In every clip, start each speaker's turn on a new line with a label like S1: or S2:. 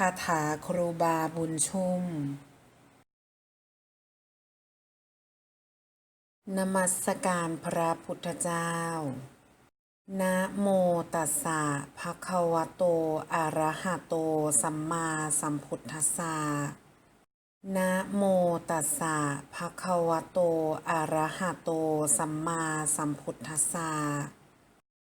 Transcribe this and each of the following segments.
S1: คาถาครูบาบุญชุ่ม นมัสการพระพุทธเจ้า นะโมตัสสะภะคะวะโต อะระหะโต สัมมาสัมพุทธัสสะ นะโมตัสสะภะคะวะโต อะระหะโต สัมมาสัมพุทธัสสะ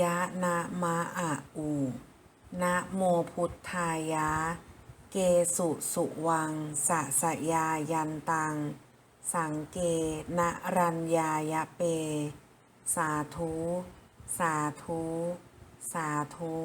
S1: ยะนะมะอะอุนะโมพุทธายะ เกสุสุวังสะสะยายันตัง สังเกนะรัญญายะเป สาธุ สาธุ สาธุ